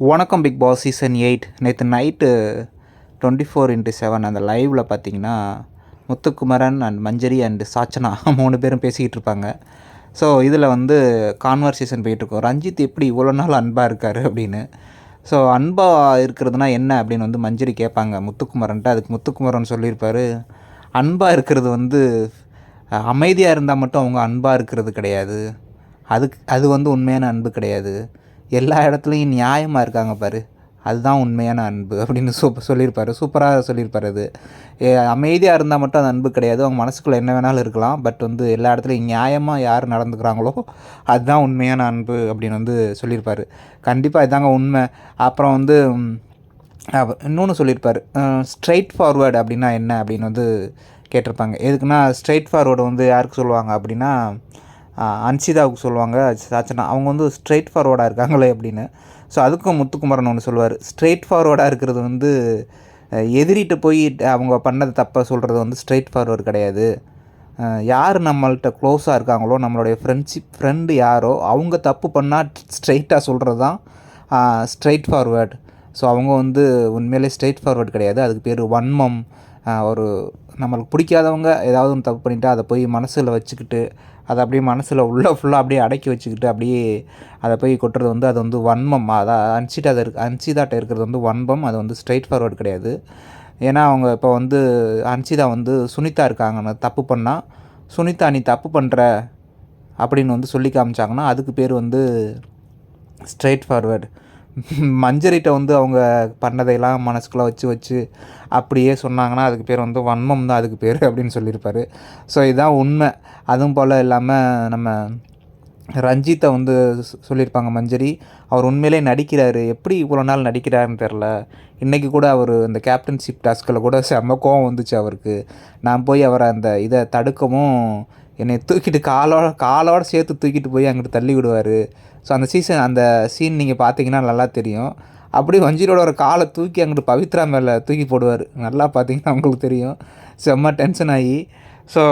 வணக்கம் big pass season eight. நேற்று night twenty four into seven அந்த லைவில் பார்த்தீங்கன்னா முத்துக்குமரன் அண்ட் மஞ்சரி அண்ட் சாச்சனா மூணு பேரும் பேசிக்கிட்டு இருப்பாங்க. ஸோ இதில் வந்து கான்வர்சேஷன் போயிட்டுருக்கோம். ரஞ்சித் எப்படி இவ்வளோ நாள் அன்பாக இருக்கார் அப்படின்னு. ஸோ அன்பாக இருக்கிறதுனா என்ன அப்படின்னு வந்து மஞ்சரி கேட்பாங்க. முத்துக்குமரன்ட்டு அதுக்கு முத்துக்குமரன் சொல்லியிருப்பார். அன்பாக இருக்கிறது வந்து அமைதியாக இருந்தால் மட்டும் அவங்க அன்பாக இருக்கிறது கிடையாது. அதுக்கு அது வந்து உண்மையான அன்பு கிடையாது. எல்லா இடத்துலையும் நியாயமாக இருக்காங்க பாரு. அதுதான் உண்மையான அன்பு அப்படின்னு சூப்பர் சொல்லியிருப்பார். சூப்பராக சொல்லியிருப்பார் அது. அமைதியாக இருந்தால் மட்டும் அது அன்பு கிடையாது. அவங்க மனசுக்குள்ளே என்ன வேணாலும் இருக்கலாம். பட் வந்து எல்லா இடத்துலையும் நியாயமாக யார் நடந்துக்கிறாங்களோ அதுதான் உண்மையான அன்பு அப்படின்னு வந்து சொல்லியிருப்பார். கண்டிப்பாக இதாங்க உண்மை. அப்புறம் வந்து இன்னொன்று சொல்லியிருப்பார். ஸ்ட்ரைட் ஃபார்வேர்டு அப்படின்னா என்ன அப்படின்னு வந்து கேட்டிருப்பாங்க. எதுக்குன்னா ஸ்ட்ரைட் ஃபார்வேர்டு வந்து யாருக்கு சொல்லுவாங்க அப்படின்னா அன்சிதாவுக்கு சொல்லுவாங்க சாச்சனா அவங்க வந்து ஸ்ட்ரெயிட் ஃபார்வர்டாக இருக்காங்களே அப்படின்னு. ஸோ அதுக்கும் முத்துக்குமரன் ஒன்று சொல்லுவார். ஸ்ட்ரெயிட் ஃபார்வர்டாக இருக்கிறது வந்து எதிரிட்டு போய் அவங்க பண்ணது தப்பை சொல்கிறது வந்து ஸ்ட்ரெயிட் ஃபார்வர்டு கிடையாது. யார் நம்மள்ட்ட க்ளோஸாக இருக்காங்களோ நம்மளுடைய ஃப்ரெண்ட்ஷிப் ஃப்ரெண்டு யாரோ அவங்க தப்பு பண்ணால் ஸ்ட்ரெயிட்டாக சொல்கிறது தான் ஸ்ட்ரெயிட் ஃபார்வேர்டு ஸோ அவங்க வந்து உண்மையிலே ஸ்ட்ரெயிட் ஃபார்வேர்டு கிடையாது. அதுக்கு பேர் வன்மம் ஒரு நம்மளுக்கு பிடிக்காதவங்க ஏதாவது ஒன்று தப்பு பண்ணிட்டால் அதை போய் மனசில் வச்சுக்கிட்டு அதை அப்படியே மனசில் உள்ளே ஃபுல்லாக அப்படியே அடக்கி வச்சுக்கிட்டு அப்படியே அதை போய் கொட்டுறது வந்து அது வந்து வன்மம். அதான் அன்சிட்டா இருக்கு அன்சிதாட்ட இருக்கிறது வந்து வன்மம் அது வந்து ஸ்ட்ரைட் ஃபார்வர்ட் கிடையாது. ஏன்னா அவங்க இப்போ வந்து அன்சிதா வந்து சுனிதா இருக்காங்கன்னு தப்பு பண்ணால் சுனிதா நீ தப்பு பண்ணுற அப்படின்னு வந்து சொல்லி காமிச்சாங்கன்னா அதுக்கு பேர் வந்து ஸ்ட்ரைட் ஃபார்வர்டு மஞ்சரிட்ட வந்து அவங்க பண்ணதையெல்லாம் மனசுக்குள்ளே வச்சு வச்சு அப்படியே சொன்னாங்கன்னா அதுக்கு பேர் வந்து வன்மம் தான் அதுக்கு பேர் அப்படின்னு சொல்லியிருப்பார். ஸோ இதுதான் உண்மை. அதுவும் போல் இல்லாமல் நம்ம ரஞ்சித்தை வந்து சொல்லியிருப்பாங்க மஞ்சரி அவர் உண்மையிலே நடிக்கிறாரு. எப்படி இவ்வளோ நாள் நடிக்கிறாருன்னு தெரில இன்றைக்கி கூட அவர் அந்த கேப்டன்ஷிப் டாஸ்கில் கூட செம்ம கோவம் வந்துச்சு அவருக்கு. நான் போய் அவரை அந்த இதை தடுக்கவும் என்னை தூக்கிட்டு காலோட காலோட சேர்த்து தூக்கிட்டு போய் அங்கிட்டு தள்ளி விடுவார். ஸோ அந்த சீசன் அந்த சீன் நீங்கள் பார்த்தீங்கன்னா நல்லா தெரியும். அப்படியே வஞ்சிரோட ஒரு காலை தூக்கி அங்கிட்டு பவித்ரா மேலே தூக்கி போடுவார். நல்லா பார்த்தீங்கன்னா உங்களுக்கு தெரியும். செம்ம டென்ஷன் ஆகி. ஸோ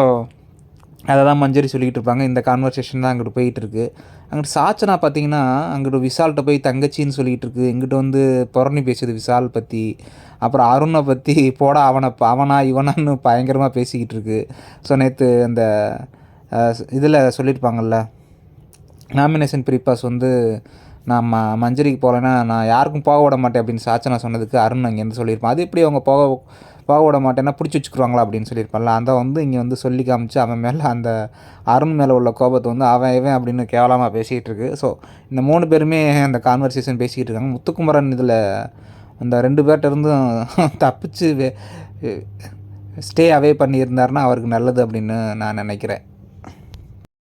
அதை தான் மஞ்சரி சொல்லிக்கிட்டு இருப்பாங்க. இந்த கான்வர்சேஷன் தான் அங்கிட்டு போயிட்டுருக்கு. அங்கிட்டு சாச்சனா பார்த்தீங்கன்னா அங்கிட்டு விசால்கிட்ட போய் தங்கச்சின்னு சொல்லிகிட்டு இருக்கு. இங்கிட்டு வந்து புறணி பேசுது விசால் பற்றி அப்புறம் அருணை பற்றி போடா அவனை அவனா இவனான்னு பயங்கரமாக பேசிக்கிட்டு இருக்கு. ஸோ நேற்று அந்த இதில் சொல்லியிருப்பாங்கல்ல நாமினேஷன் ப்ரீபாஸ் வந்து நான் ம மஞ்சரிக்கு போகலன்னா நான் யாருக்கும் போக விட மாட்டேன் அப்படின்னு சாச்சனா சொன்னதுக்கு அருண் அங்கேருந்து சொல்லியிருப்பான். அது இப்படி அவங்க போக போக விட மாட்டேன்னா பிடிச்சி வச்சுக்குருவாங்களா அப்படின்னு சொல்லியிருப்பான்ல. அந்த வந்து இங்கே வந்து சொல்லி காமிச்சு அவன் மேலே அந்த அருண் மேலே உள்ள கோபத்தை வந்து அவன் இவன் அப்படின்னு கேவலமாக பேசிக்கிட்டு இருக்கு. ஸோ இந்த மூணு பேருமே அந்த கான்வர்சேஷன் பேசிக்கிட்டு இருக்காங்க. முத்துக்குமரன் இதில் அந்த ரெண்டு பேர்கிட்ட இருந்தும் தப்பிச்சு ஸ்டே அவே பண்ணியிருந்தாருன்னா அவருக்கு நல்லது அப்படின்னு நான் நினைக்கிறேன்.